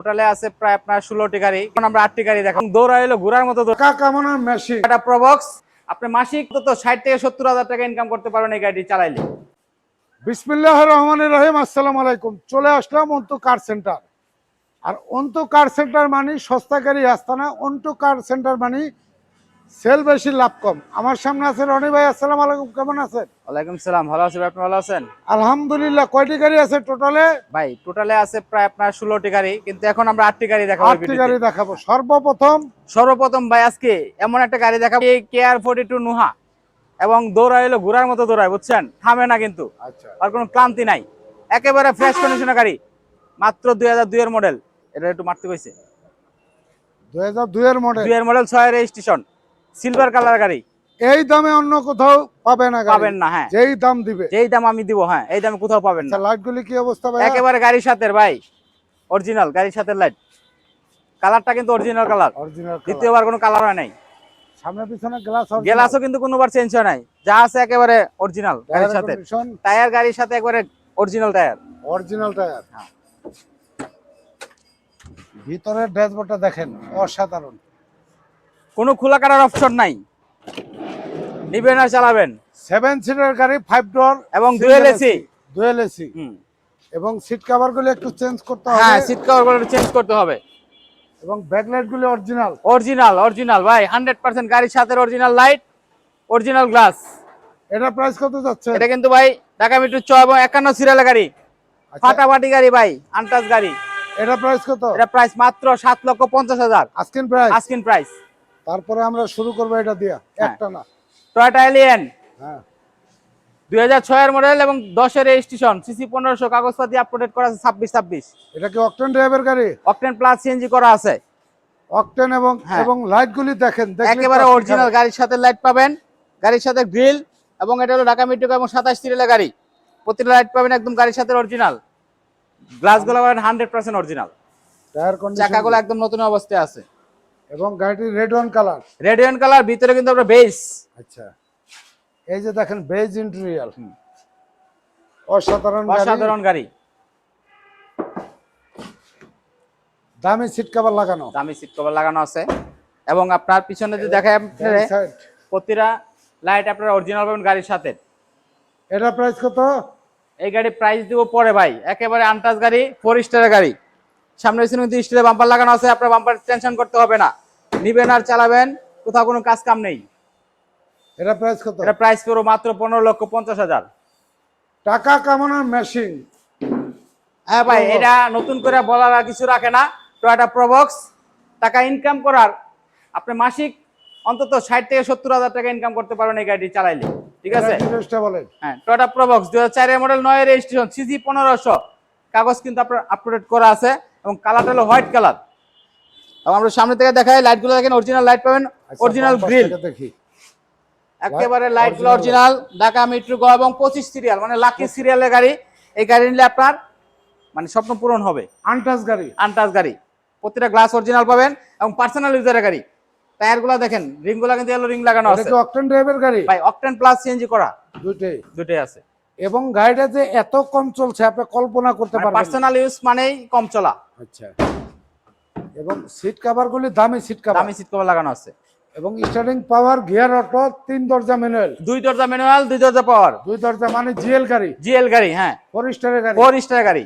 টোটালে আছে প্রায় আপনার ষোলোটি গাড়ি। এখন আমরা আটটি গাড়ি দেখো। দৌড়া এলো ঘোরার মতো মেশিন প্রবক্স আপনি মাসিক তো ষাট থেকে সত্তর হাজার টাকা ইনকাম করতে পারেন এই গাড়ি চালাইলে। বিসমিল্লাহ রহমান রহিম আসসালাম আলাইকুম। চলে আসলাম অন্ত কার সেন্টার। আর অন্ত কার সেন্টার মানে সস্তা গাড়ি আস্তানা অন্ত কার সেন্টার মানে সেল বেশি লাভ কম। আমার সামনে আছে রনি ভাই আসসালামু আলাইকুম কেমন আছেন? ওয়ালাইকুম সালাম ভালো আছি আপনি ভালো আছেন? আলহামদুলিল্লাহ কয়টি গাড়ি আছে টোটালে? ভাই টোটালে আছে প্রায় আপনার ষোলোটি গাড়ি কিন্তু এখন আমরা আটটি গাড়ি দেখাবো আটটি গাড়ি দেখাবো। সর্বপ্রথম সর্বপ্রথম ভাই আজকে এমন একটা গাড়ি দেখাবো কেয়ার ফোর্টি টু নুহা। এবং দৌড়া এলো ঘোরার মতো দৌড়ায় বুঝছেন? থামে না কিন্তু। আচ্ছা। আর কোনো ক্লান্তি নাই। একেবারে ফ্রেশ কন্ডিশনের গাড়ি। মাত্র দুই হাজার দুইয়ের মডেল এটা একটু মারতে কইছে। দুই হাজার দুই এর মডেল দুইয়ের মডেল ছয় রেজিস্ট্রেশন সিলভার কালার গাড়ি। এই দামে অন্য কোথাও পাবে না পাবেন না হ্যাঁ। যেই দাম দিবে। যেই দাম আমি দিব হ্যাঁ এই দামে কোথাও পাবেন না। আচ্ছা লাইট গুলি কি অবস্থা ভাই একেবারে গাড়ির সাথে ভাই অরিজিনাল গাড়ির সাথে লাইট কালারটা কিন্তু অরিজিনাল কালার অরিজিনাল দ্বিতীয়বার কোনো কালার হয় নাই। সামনে পিছনে গ্লাস গ্লাসও কিন্তু কোনোবার চেঞ্জ হয় নাই। যা আছে একেবারে অরিজিনাল গাড়ির সাথে। টায়ার গাড়ির সাথে একবারে অরিজিনাল টায়ার অরিজিনাল টায়ার হ্যাঁ। ভিতরের ড্যাশবোর্ডটা দেখেন অসাধারণ। কোনো খোলা কাটার অপশন নাই। নিবেন আর চালাবেন। সেভেন সিটার গাড়ি ফাইভ ডোর এবং ডুয়েল এসি ডুয়েল এসি এবং সিট কভারগুলো একটু চেঞ্জ করতে হবে। হ্যাঁ সিট কভারগুলো চেঞ্জ করতে হবে। এবং ব্যাকলাইটগুলো অরিজিনাল অরিজিনাল অরিজিনাল ভাই হান্ড্রেড পার্সেন্ট গাড়ির সাথে অরিজিনাল লাইট অরিজিনাল গ্লাস এটা প্রাইস কত যাচ্ছে? এটা কিন্তু ভাই ঢাকা মিটু ছ এবং একান্ন সিরিয়ালের গাড়ি। আচ্ছা, ফাটাফাটি গাড়ি ভাই আনটাচ গাড়ি। এটা প্রাইস কত? এটা প্রাইস মাত্র সাত লক্ষ পঞ্চাশ হাজার। আজকের প্রাইস আস্কিন প্রাইস তারপরে আমরা শুরু করব এটা দিয়া হ্যাঁ। একটা না। টয়টা এলিয়েন হ্যাঁ। দুই হাজার ছয়ের মডেল এবং দশের রেজিস্ট্রেশন সিসি পনেরোশো কাগজপাতি আপডেট করা আছে ছাব্বিশ ছাব্বিশ। এটা কি অকটেন ড্রাইভের গাড়ি? অকটেন প্লাস সিএনজি করা আছে। অকটেন এবং হ্যাঁ। এবং দেখেন একেবারে অরিজিনাল গাড়ির সাথে লাইট পাবেন গাড়ির সাথে গ্রিল এবং এটা হলো ঢাকা মেট্রো এবং সাতাশ গাড়ি। প্রতিটা লাইট পাবেন একদম গাড়ির সাথে অরিজিনাল গ্লাসগুলো পাবেন হান্ড্রেড পার্সেন্ট অরিজিনাল চাকাগুলো একদম নতুন অবস্থায় আছে। এবং গাড়িটি red one colour radiant colour ভিতরে কিন্তু আমরা বেস আচ্ছা। এই যে দেখেন বেজ ইন্টেরিয়াল অসাধারণ গাড়ি। অসাধারণ গাড়ি। দামি সিট কভার লাগানো। দামি সিট কভার লাগানো আছে। এবং আপনার পিছনে যে দেখায় আপনার প্রতিটা লাইট আপনার অরিজিনাল পাবেন গাড়ির সাথে। এটা প্রাইস কত? এই গাড়ি প্রাইস দিব পরে ভাই। একেবারে আনটাচ গাড়ি ফোর স্টারের গাড়ি। সামনে পিছনে কিন্তু স্টারে বাম্পার লাগানো আছে আপনার বাম্পার টেনশন করতে হবে না। নিবেন আর চালাবেন কোথাও কোনো কাজ কাম নেই। এটা প্রাইস কত? এটা প্রাইস পুরো মাত্র পনেরো লক্ষ পঞ্চাশ হাজার। টাকা কামানোর মেশিন হ্যাঁ ভাই এটা নতুন করে বলার আর কিছু রাখে না। টয়টা প্রবক্স টাকা ইনকাম করার। আপনি মাসিক অন্তত ষাট থেকে সত্তর হাজার টাকা ইনকাম করতে পারবেন এই গাড়ি চালাইলে। ঠিক আছে? হ্যাঁ টয়টা প্রবক্স দু হাজার চারের মডেল নয় রেজিস্ট্রেশন সিজি পনেরোশো। কাগজ কিন্তু আপনার আপডেট করা আছে। এবং কালারটা হলো হোয়াইট কালার এবং আমরা সামনে থেকে দেখাই লাইটগুলো দেখেন অরিজিনাল লাইট পাবেন আচ্ছা, অরিজিনাল গ্রিল দেখি। একেবারে লাইটগুলো অরিজিনাল ঢাকা মেট্রো গ এবং পঁচিশ সিরিয়াল মানে লাকি সিরিয়ালের গাড়ি। এই গাড়ি নিলে আপনার মানে স্বপ্ন পূরণ হবে। আনটাচ গাড়ি। আনটাচ গাড়ি। প্রতিটা গ্লাস অরিজিনাল পাবেন এবং পার্সোনাল ইউজারের গাড়ি। টায়ারগুলো দেখেন রিংগুলো কিন্তু রিং লাগানো আছে। অকটেন ড্রাইভের গাড়ি? ভাই অকটেন প্লাস সিএনজি করা। দুইটাই। দুটোই আছে। এবং গাড়িটা যে এত কম চলছে আপনি কল্পনা করতে পারবেন না। পার্সোনাল ইউজ মানেই কম চলা। আচ্ছা। এবং সিট কভার গুলি দামি সিট কভার দামি সিট কভার লাগানো আছে। এবং স্টার্টিং পাওয়ার গিয়ার অটো তিন দরজা ম্যানুয়াল দুই দরজা ম্যানুয়াল দুই দরজা পাওয়ার দুই দরজা মানে জিএল গাড়ি। জিএল গাড়ি হ্যাঁ। ফোর স্টারের গাড়ি। ফোর স্টার গাড়ি।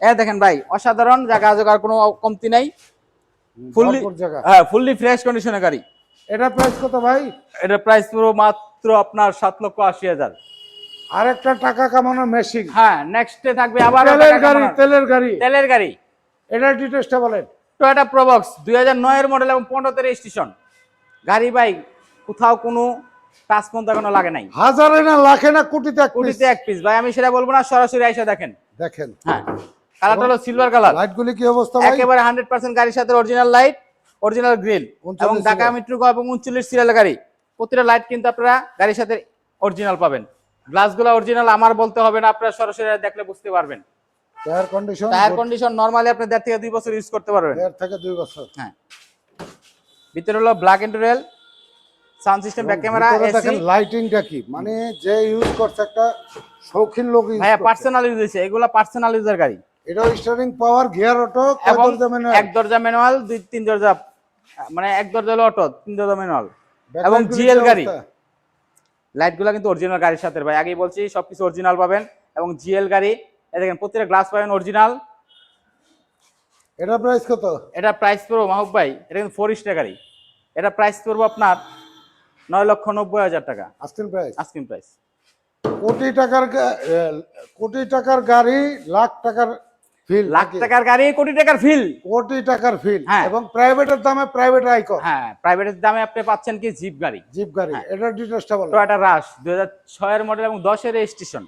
এ দেখেন ভাই অসাধারণ জায়গা জোগাড় কোনো কমতি নাই। ফুললি হ্যাঁ ফুললি ফ্রেশ কন্ডিশনের গাড়ি। এটা প্রাইস কত ভাই? এটা প্রাইস পুরো মাত্র আপনার সাত লক্ষ আশি হাজার। আরেকটা টাকা কামানোর মেশিন হ্যাঁ নেক্সটে থাকবে আবার তেলের গাড়ি তেলের গাড়ি। তেলের গাড়ি। এটা ডিটেলসটা বলেন। টয়োটা প্রবক্স দুই হাজার নয়ের মডেল এবং পনেরোতে রেজিস্ট্রেশন গাড়ি বাইক কোথাও কোনো টাচ লাগে নাই। হাজারে না লাখে না কোটিতে এক পিস ভাই আমি সেটা বলব না সরাসরি আইসা দেখেন। দেখেন। হ্যাঁ কালারটা হলো সিলভার কালার লাইট গুলি কি অবস্থা ভাই? একেবারে হান্ড্রেড পার্সেন্ট গাড়ির সাথে অরিজিনাল লাইট অরিজিনাল গ্রিল এবং ঢাকা। মেট্রো এবং গাড়ি। প্রতিটা লাইট কিন্তু আপনারা গাড়ির সাথে অরিজিনাল পাবেন। গ্লাসগুলো অরিজিনাল আমার বলতে হবে না আপনারা সরাসরি দেখলে বুঝতে পারবেন। Tyre condition tyre condition normally আপনি দেড় থেকে দুই বছর ইউজ করতে পারবেন। দেড় থেকে দুই বছর। হ্যাঁ। ভিতরে হলো black and rail sound system back camera AC দেখেন লাইটিংটা কি? মানে যে ইউজ করছে একটা শৌখিন লোক ভাইয়া করছে। পার্সোনাল ইউজ হয়েছে। এগুলো পার্সোনাল ইউজার গাড়ি। এটা স্টারিং পাওয়ার গিয়ার অটো এবং এক দরজা ম্যানুয়াল দুই তিন দরজা মানে এক দরজা হলো অটো তিন দরজা ম্যানুয়াল এবং GL গাড়ি। লাইটগুলো কিন্তু অরিজিনাল গাড়ির সাথে। ভাই আগেই বলছি সবকিছু অরিজিনাল পাবেন। এবং জিএল গাড়ি দেখেন প্রত্যেকটা গ্লাস পাবেন অরিজিনাল এটা প্রাইস কত? এটা প্রাইস পড়ব মাহবুব ভাই এটা কিন্তু ফোর স্টার গাড়ি। এটা প্রাইস পড়ব আপনার নয় লক্ষ নব্বই হাজার টাকা। আস্কিন প্রাইস আস্কিং প্রাইস কোটি টাকার কোটি টাকার গাড়ি লাখ টাকার ফিল লাখ টাকার গাড়ি কোটি টাকার ফিল কোটি টাকার ফিল হ্যাঁ। এবং প্রাইভেটের দামে প্রাইভেট আইকন হ্যাঁ প্রাইভেটের দামে আপনি পাচ্ছেন কি? জিপ গাড়ি। জিপ গাড়ি। হ্যাঁ। এটার ডিটেলসটা বলো রাশ দুই হাজার ছয়ের মডেল এবং দশের রেজিস্ট্রেশন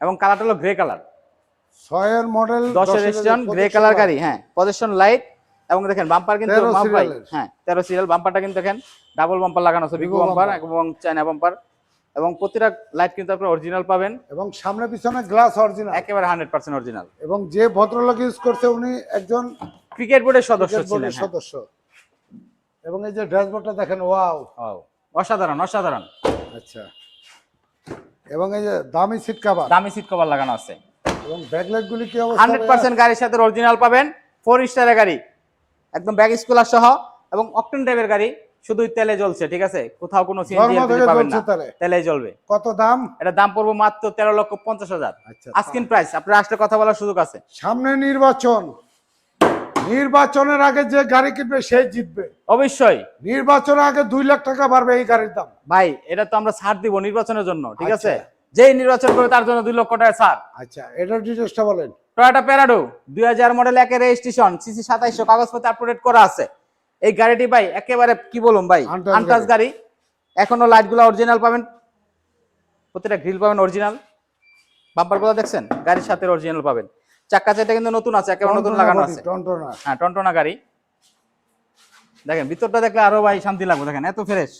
এবং কালারটা হলো গ্রে কালার ছয়ের মডেল দশের রেজিস্ট্রেশন গ্রে কালার গাড়ি হ্যাঁ। পজিশন লাইট এবং দেখেন বাম্পার কিন্তু 13 হ্যাঁ তেরো সিরিয়াল বাম্পারটা কিন্তু দেখেন ডাবল বাম্পার লাগানো আছে বিগো বাম্পার এবং চায়না বাম্পার এবং প্রতিটা লাইট কিন্তু আপনি অরিজিনাল পাবেন। এবং সামনে পিছনে গ্লাস অরিজিনাল একেবারে হান্ড্রেড পার্সেন্ট অরিজিনাল এবং যে ভদ্রলোক ইউজ করছে উনি একজন ক্রিকেট বোর্ডের সদস্য ছিলেন হ্যাঁ। সদস্য। এবং এই যে ড্যাশবোর্ডটা দেখেন ওয়াও ও, অসাধারণ অসাধারণ। আচ্ছা। এবং এই যে দামি সিট কভার দামি সিট কভার লাগানো আছে। এবং ব্যাকলাইট গুলি কি অবস্থা হান্ড্রেড পার্সেন্ট গাড়ির সাথে অরিজিনাল পাবেন ফোর স্টারের গাড়ি। একদম ব্যাগ স্কুলার সহ এবং অকটেন টাইপের গাড়ি। শুধুই তেলে জ্বলছে ঠিক আছে? কোথাও কোনো সিএনজি পাবেন না। তেলে। জ্বলবে। কত দাম? এটা দাম পড়ব মাত্র তেরো লক্ষ পঞ্চাশ হাজার। আচ্ছা আস্কিন প্রাইস আপনার আসলে কথা বলার সুযোগ আছে। সামনে নির্বাচন। নির্বাচনের আগে যে গাড়ি কিনবে সে জিতবে। অবশ্যই। নির্বাচনের আগে দুই লাখ টাকা বাড়বে এই গাড়ির দাম। ভাই এটা তো আমরা ছাড় দিব নির্বাচনের জন্য ঠিক আছে? আচ্ছা। যেই নির্বাচন করবে তার জন্য দুই লক্ষ টাকা ছাড়। আচ্ছা এটার ডিটেলসটা বলেন। টয়োটা প্যারাডো দুই হাজার মডেল একের রেজিস্ট্রেশন সিসি সাতাইশশো কাগজপত্র আপডেট করা আছে। এই গাড়িটি ভাই একেবারে কি বলুন ভাই? আনটাচ গাড়ি। এখনও লাইটগুলো অরিজিনাল পাবেন। প্রতিটা গ্রিল পাবেন অরিজিনাল বাম্পারগুলো দেখছেন? গাড়ির সাথে অরিজিনাল পাবেন। চাক্কা চাইটা কিন্তু নতুন আছে একেবারে নতুন লাগানো আছে। টনটনা। হ্যাঁ টনটনা গাড়ি। দেখেন ভিতরটা দেখলে আরও ভাই শান্তি লাগবে দেখেন এত ফ্রেশ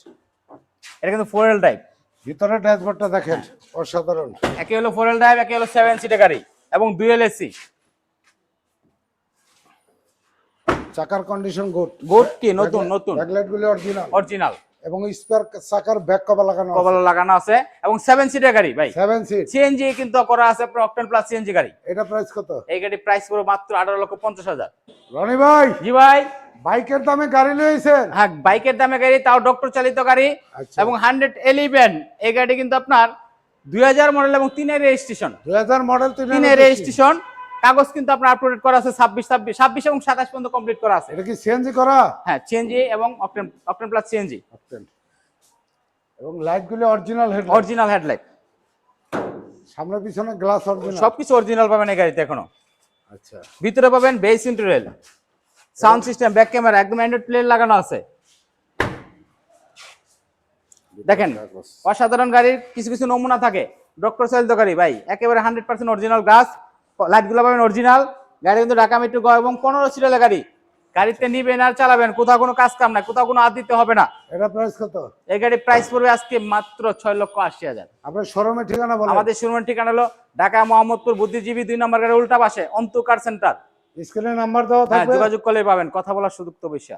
এটা কিন্তু ফোর এল ড্রাইভ ভিতরে ড্যাশবোর্ডটা দেখেন অসাধারণ। একে হলো ফোর এল ড্রাইভ একে হলো সেভেন সিটের গাড়ি এবং দুয়েল এসি চাকার কন্ডিশন গুড গুড কি? নতুন নতুন? ব্যাকলাইট গুলি অরিজিনাল অরিজিনাল এবং স্পেয়ার চাকার ব্যাক কভার লাগানো কপাল লাগানো আছে। এবং সেভেন সিটের গাড়ি ভাই। সেভেন সিট সিএনজি কিন্তু করা আছে আপনার অকটেন প্লাস সিএনজি গাড়ি। এটা প্রাইস কত? এই গাড়ি প্রাইস পুরো মাত্র আঠারো লক্ষ পঞ্চাশ হাজার। রনি ভাই! জি ভাই। বাইকের দামে গাড়ি লইছেন হ্যাঁ বাইকের দামে গাড়ি তাও ডক্টর চালিত গাড়ি। আচ্ছা। এবং হান্ড্রেড এলিভেন এই গাড়ি কিন্তু আপনার দুই হাজার মডেল এবং তিনের রেজিস্ট্রেশন দুই হাজার মডেল তিনের রেজিস্ট্রেশন কাগজ কিন্তু আপনার আপলোড করা আছে ছাব্বিশ ছাব্বিশ ছাব্বিশ এবং সাতাশ পর্যন্ত কমপ্লিট করা আছে। এটা কি সিএনজি করা? হ্যাঁ সিএনজি এবং অকটেন অকটেন প্লাস সিএনজি এবং লাইট গুলি অরিজিনাল হেড অরিজিনাল হেডলাইট সামনে পিছনে গ্লাস অরিজিনাল সবকিছু অরিজিনাল পাবেন এই গাড়িতে এখনও। আচ্ছা। ভিতরে পাবেন base interior sound system back camera একদম অ্যান্ড্রয়েড প্লে লাগানো আছে। দেখেন অসাধারণ গাড়ির কিছু কিছু নমুনা থাকে। ডক্টর চালিত গাড়ি ভাই। একেবারে হান্ড্রেড পার্সেন্ট অরিজিনাল গ্লাস লাইটগুলো পাবেন অরিজিনাল গাড়ি কিন্তু ঢাকা মেট্রো গ এবং পনেরো সিরিয়ালের গাড়ি। গাড়িতে নিবেন আর চালাবেন কোথাও কোনো কাজ কাম নাই কোথাও কোনো হাত দিতে হবে না। এটা প্রাইস কত? এই গাড়ির প্রাইস পড়বে আজকে মাত্র ছয় লক্ষ আশি হাজার। আপনার শোরুমের ঠিকানা বলেন। আমাদের শোরুমের ঠিকানা হলো ঢাকা মোহাম্মদপুর বুদ্ধিজীবী দুই নম্বর গাড়ি উল্টা পাশে অন্তকার সেন্টার স্ক্রিনে নাম্বার দেওয়া হ্যাঁ থাকবে। যোগাযোগ করলে পাবেন কথা বলার সুযোগ তো বেশি